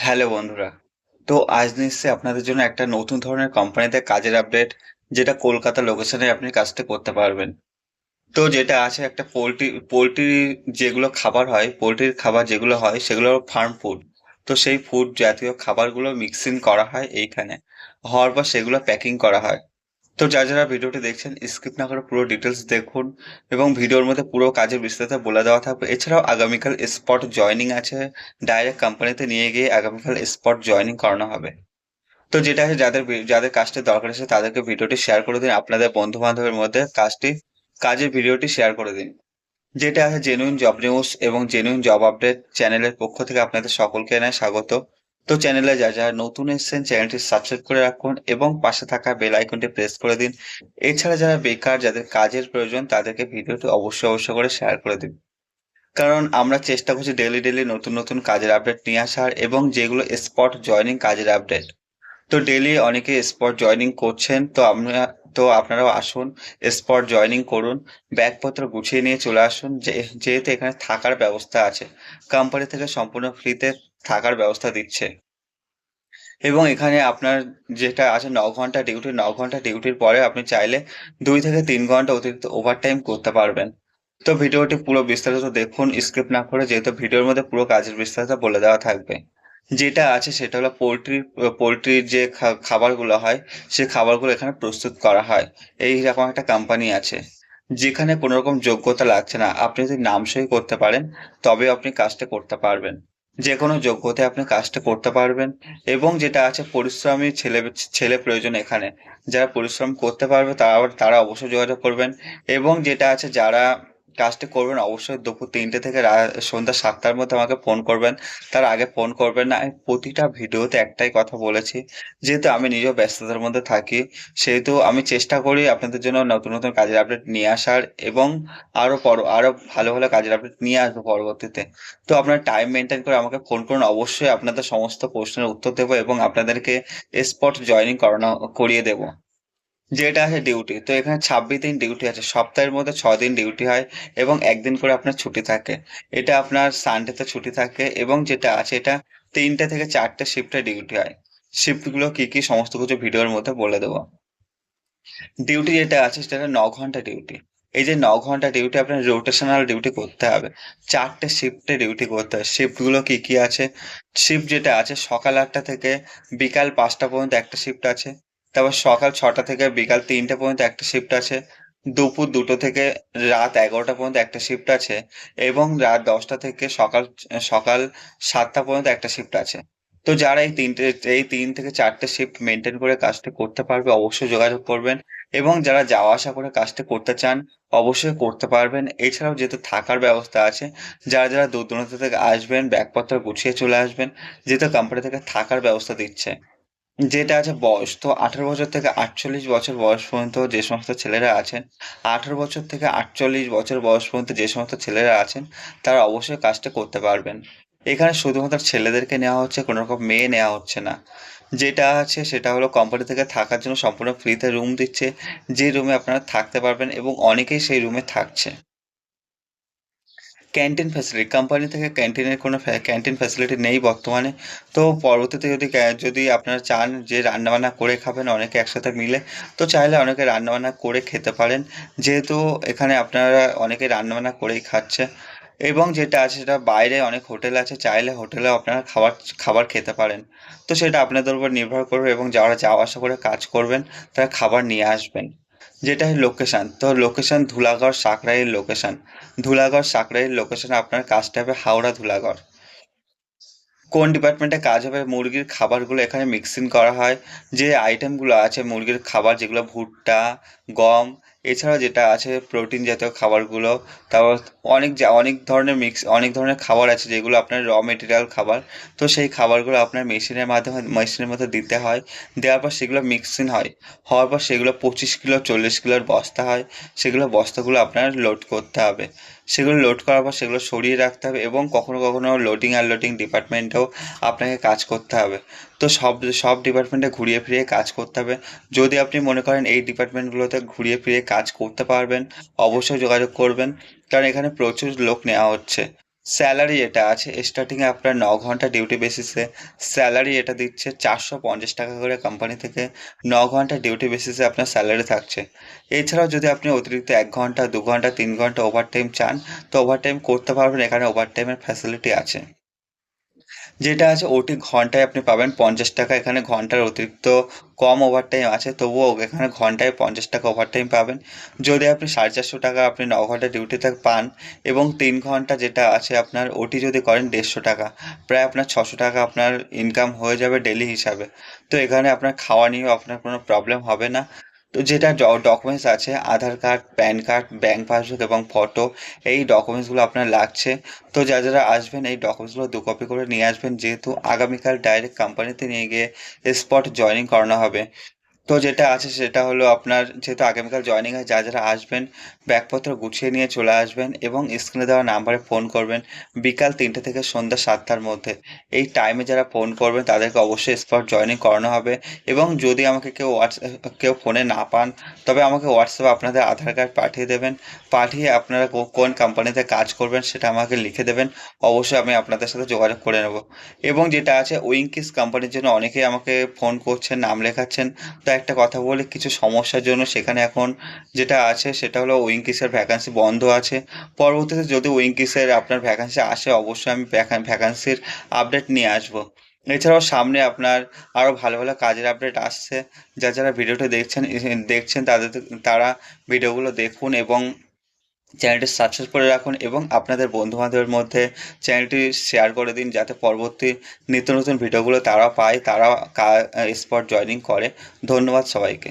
Hello বন্ধুরা। তো আজ নিশ্চয়ই আপনাদের জন্য একটা নতুন ধরনের কোম্পানিতে কাজের আপডেট যেটা কলকাতা লোকেশনে আপনি কাজটা করতে পারবেন। তো যেটা আছে একটা পোলট্রি পোলট্রি যেগুলো খাবার হয়, পোলট্রির খাবার যেগুলো হয়, সেগুলো ফার্ম ফুড তো সেই ফুড জাতীয় খাবারগুলো মিক্সিং করা হয় এইখানে। হওয়ার পর সেগুলো প্যাকিং করা হয়। তো যারা যারা ভিডিওটি দেখছেন স্কিপ না করে পুরো ডিটেলস দেখুন এবং ভিডিওর মধ্যে পুরো কাজের বিস্তারিত বলে দেওয়া থাকবে। এছাড়াও আগামীকাল স্পট জয়নিং আছে। ডাইরেক্ট কোম্পানিতে নিয়ে গিয়ে আগামীকাল স্পট জয়নিং করানো হবে। তো যেটা আছে, যাদের যাদের কাজটি দরকার আছে, তাদেরকে ভিডিওটি শেয়ার করে দিন। আপনাদের বন্ধু বান্ধবের মধ্যে কাজটি, কাজের ভিডিওটি শেয়ার করে দিন। যেটা আছে জেনুইন জব নিউজ এবং জেনুইন জব আপডেট চ্যানেলের পক্ষ থেকে আপনাদের সকলকে জানাই স্বাগত। তো চ্যানেলে যা যারা নতুন এসেছেন চ্যানেলটি সাবস্ক্রাইব করে রাখুন এবং পাশে থাকা বেল আইকনটি প্রেস করে দিন। এছাড়া যারা বেকার, যাদের কাজের প্রয়োজন, তাদেরকে ভিডিওটি অবশ্যই অবশ্যই করে শেয়ার করে দিন। কারণ আমরা চেষ্টা করছি ডেলি ডেলি নতুন নতুন কাজের আপডেট নিয়ে আসার এবং যেগুলো স্পট জয়নিং কাজের আপডেট তো ডেলি অনেকে স্পট জয়নিং করছেন, তো আমরা, তো আপনারাও আসুন স্পট জয়নিং করুন, ব্যাগপত্র গুছিয়ে নিয়ে চলে আসুন যেহেতু এখানে থাকার ব্যবস্থা আছে। কোম্পানি থেকে সম্পূর্ণ ফ্রিতে থাকার ব্যবস্থা দিচ্ছে। এবং এখানে আপনার যেটা আছে ন ঘণ্টা ডিউটি ন ঘণ্টা ডিউটির পরে আপনি চাইলে দুই থেকে তিন ঘণ্টা অতিরিক্ত ওভারটাইম করতে পারবেন। তো ভিডিওটি পুরো বিস্তারিত দেখুন স্কিপ না করে যেহেতু ভিডিওর মধ্যে পুরো কাজের বিস্তারিত বলে দেওয়া থাকবে। যেটা আছে সেটা হলো পোলট্রির পোলট্রির যে খাবারগুলো হয় সেই খাবারগুলো এখানে প্রস্তুত করা হয়। এই রকম একটা কোম্পানি আছে। যেখানে কোনো রকম যোগ্যতা লাগছে না। আপনি যদি নামসই করতে পারেন তবে আপনি কাজটা করতে পারবেন। যে কোনো যোগ্যতায় আপনি কাজটা করতে পারবেন এবং যেটা আছে পরিশ্রমী ছেলে ছেলে প্রয়োজন এখানে। যারা পরিশ্রম করতে পারবে তারা তারা অবশ্যই যোগাযোগ করবেন এবং যেটা আছে যারা কাজটা করবেন, অবশ্যই দুপুর তিনটে থেকে সন্ধ্যা সাতটার মধ্যে আমাকে ফোন করবেন। তার আগে ফোন করবেন না, আমি প্রতিটা ভিডিওতে একটাই কথা বলেছি। যেহেতু আমি নিজেও ব্যস্ততার মধ্যে থাকি, সেহেতু আমি চেষ্টা করি আপনাদের জন্য নতুন নতুন কাজের আপডেট নিয়ে আসার এবং আরও পর, আরও ভালো ভালো কাজের আপডেট নিয়ে আসব পরবর্তীতে। তো আপনার টাইম মেনটেন করে আমাকে ফোন করুন, অবশ্যই আপনাদের সমস্ত প্রশ্নের উত্তর দেবো এবং আপনাদেরকে স্পট জয়েনিং করানো, করিয়ে দেবো। যেটা আছে ডিউটি তো এখানে ছাব্বিশ দিন ডিউটি আছে, সপ্তাহের মধ্যে ছ দিন ডিউটি হয় এবং একদিন করে আপনার ছুটি থাকে। এটা আপনার সানডেতে ছুটি থাকে এবং যেটা আছে এটা তিনটে থেকে চারটে শিফটে ডিউটি হয়। শিফটগুলো কি কি, সমস্ত কিছু ভিডিওর মধ্যে বলে দেবো। ডিউটি যেটা আছে সেটা ন ঘণ্টা ডিউটি এই যে ন ঘণ্টা ডিউটি আপনার রোটেশনাল ডিউটি করতে হবে। চারটে শিফটে ডিউটি করতে হবে। শিফটগুলো কি কি আছে? শিফট যেটা আছে সকাল আটটা থেকে বিকাল পাঁচটা পর্যন্ত একটা শিফট আছে। তারপর সকাল ছটা থেকে বিকাল তিনটে পর্যন্ত একটা শিফট আছে, দুপুর দুটো থেকে রাত এগারোটা পর্যন্ত একটা শিফট আছে, এবং রাত দশটা থেকে সকাল সকাল সাতটা পর্যন্ত একটা শিফট আছে। তো যারা এই তিনটে, এই তিন থেকে চারটে শিফট মেনটেন করে কাজটি করতে পারবে, অবশ্যই যোগাযোগ করবেন, এবং যারা যাওয়া আসা করে কাজটি করতে চান, অবশ্যই করতে পারবেন। এছাড়াও যেহেতু থাকার ব্যবস্থা আছে, যারা যারা দূর দূরান্ত থেকে আসবেন, ব্যাগপত্র গুছিয়ে চলে আসবেন, যেহেতু কোম্পানি থেকে থাকার ব্যবস্থা দিচ্ছে। যেটা আছে বয়স, তো আঠারো বছর থেকে আটচল্লিশ বছর বয়স পর্যন্ত যে সমস্ত ছেলেরা আছেন, আঠারো বছর থেকে আটচল্লিশ বছর বয়স পর্যন্ত যে সমস্ত ছেলেরা আছেন, তারা অবশ্যই কাজটা করতে পারবেন। এখানে শুধুমাত্র ছেলেদেরকে নেওয়া হচ্ছে, কোনো রকম মেয়ে নেওয়া হচ্ছে না। যেটা আছে সেটা হলো কোম্পানি থেকে থাকার জন্য সম্পূর্ণ ফ্রিতে রুম দিচ্ছে। যে রুমে আপনারা থাকতে পারবেন এবং অনেকেই সেই রুমে থাকছে। ক্যান্টিন ফ্যাসিলিটি কোম্পানি থেকে ক্যান্টিনের কোনো ক্যান্টিন ফ্যাসিলিটি নেই বর্তমানে। তো পরবর্তীতে যদি যদি আপনারা চান যে রান্নাবান্না করে খাবেন, অনেকে একসাথে মিলে, তো চাইলে অনেকে রান্নাবান্না করে খেতে পারেন। যেহেতু এখানে আপনারা অনেকে রান্নাবান্না করেই খাচ্ছে। এবং যেটা আছে সেটা বাইরে অনেক হোটেল আছে, চাইলে হোটেলেও আপনারা খাবার খাবার খেতে পারেন। তো সেটা আপনাদের উপর নির্ভর করবে এবং যারা যাওয়া আসা করে কাজ করবেন, তারা খাবার নিয়ে আসবেন। যেটা লোকেশান তো লোকেশান ধুলাগড় সাঁকরাইয়ের লোকেশান ধুলাগড় সাঁকরাইয়ের লোকেশানে আপনার কাজটা হবে হাওড়া ধুলাগড় কোন ডিপার্টমেন্টে কাজ হবে? মুরগির খাবারগুলো এখানে মিক্সিং করা হয়। যে আইটেমগুলো আছে মুরগির খাবার যেগুলো ভুট্টা, গম এছাড়াও যেটা আছে প্রোটিন জাতীয় খাবারগুলো, তারপর অনেক যা- অনেক ধরনের মিক্স অনেক ধরনের খাবার আছে যেগুলো আপনার র মেটেরিয়াল খাবার, তো সেই খাবারগুলো আপনার মেশিনের মাধ্যমে মেশিনের মধ্যে দিতে হয়। দেওয়ার পর সেগুলো মিক্সিং হয়। হওয়ার পর সেগুলো পঁচিশ কিলো, চল্লিশ কিলোর বস্তা হয়। সেগুলো বস্তাগুলো আপনার লোড করতে হবে। সেগুলো লোড করার পর সেগুলো সরিয়ে রাখতে হবে এবং কখনো কখনো লোডিং আনলোডিং ডিপার্টমেন্টেও আপনাকে কাজ করতে হবে। তো সব সব ডিপার্টমেন্টে ঘুরিয়ে ফিরিয়ে কাজ করতে হবে। যদি আপনি মনে করেন এই ডিপার্টমেন্টগুলোতে ঘুরিয়ে ফিরিয়ে কাজ করতে পারবেন, অবশ্যই যোগাযোগ করবেন, কারণ এখানে প্রচুর লোক নেওয়া হচ্ছে। স্যালারি এটা আছে স্টার্টিংয়ে আপনার ন ঘণ্টা ডিউটি বেসিসে স্যালারি এটা দিচ্ছে চারশো পঞ্চাশ টাকা করে কোম্পানি থেকে। ন ঘণ্টা ডিউটি বেসিসে আপনার স্যালারি থাকছে। এছাড়াও যদি আপনি অতিরিক্ত এক ঘণ্টা, দু ঘণ্টা, তিন ঘণ্টা ওভারটাইম চান, তো ওভারটাইম করতে পারবেন, এখানে ওভারটাইমের ফ্যাসিলিটি আছে। যেটা আছে, ওটি ঘন্টায় আপনি পাবেন পঞ্চাশ টাকা। এখানে ঘণ্টার অতিরিক্ত কম ওভারটাইম আছে, তবুও এখানে ঘন্টায় পঞ্চাশ টাকা ওভারটাইম পাবেন। যদি আপনি সাড়ে চারশো টাকা আপনি ন ঘণ্টা ডিউটিতে পান এবং তিন ঘণ্টা যেটা আছে আপনার, ওটি যদি করেন দেড়শো টাকা। প্রায় আপনার ছশো টাকা আপনার ইনকাম হয়ে যাবে ডেলি হিসাবে। তো এখানে আপনার খাওয়া নিয়েও আপনার কোনো প্রবলেম হবে না। তো যেটা ডকুমেন্টস আছে, Aadhaar card PAN card bank passbook এবং ফটো এই ডকুমেন্টসগুলো আপনার লাগছে। তো যারা যারা আসবেন, এই ডকুমেন্টসগুলো দু কপি করে নিয়ে আসবেন, যেহেতু আগামীকাল ডাইরেক্ট কোম্পানিতে নিয়ে গিয়ে স্পট জয়েনিং করানো হবে। তো যেটা আছে সেটা হলো আপনার যেহেতু আগামীকাল জয়েনিং হয় যা যারা আসবেন, ব্যাগপত্র গুছিয়ে নিয়ে চলে আসবেন এবং স্ক্রিনে দেওয়া নাম্বারে ফোন করবেন বিকাল তিনটে থেকে সন্ধ্যা সাতটার মধ্যে। এই টাইমে যারা ফোন করবেন তাদেরকে অবশ্যই স্পট জয়েনিং করানো হবে এবং যদি আমাকে কেউ হোয়াটসঅ্যাপ কেউ ফোনে না পান, তবে আমাকে হোয়াটসঅ্যাপে আপনাদের আধার কার্ড পাঠিয়ে দেবেন। পাঠিয়ে আপনারা কোন কোম্পানিতে কাজ করবেন সেটা আমাকে লিখে দেবেন। অবশ্যই আমি আপনাদের সাথে যোগাযোগ করে নেব। এবং যেটা আছে উইঙ্কিস কোম্পানির জন্য অনেকেই আমাকে ফোন করছেন, নাম লেখাচ্ছেন। তো একটা কথা বলি কিছু সমস্যার জন্য সেখানে এখন যেটা আছে সেটা হলো উইঙ্কিসের ভ্যাকান্সি বন্ধ আছে। পরবর্তীতে যদি উইঙ্কিসের আপনার ভ্যাকান্সি আসে, অবশ্যই আমি ভ্যাকান্সির আপডেট নিয়ে আসব। এছাড়াও সামনে আপনার আরও ভালো ভালো কাজের আপডেট আসছে। যা যারা ভিডিওটা দেখছেন দেখছেন তাদের, তারা ভিডিওগুলো দেখুন এবং চ্যানেলটি সাবস্ক্রাইব করে রাখুন এবং আপনাদের বন্ধুবান্ধবের মধ্যে চ্যানেলটি শেয়ার করে দিন যাতে পরবর্তী নিত্য নতুন ভিডিওগুলো তারা পায় তারা স্পট জয়নিং করে। ধন্যবাদ সবাইকে।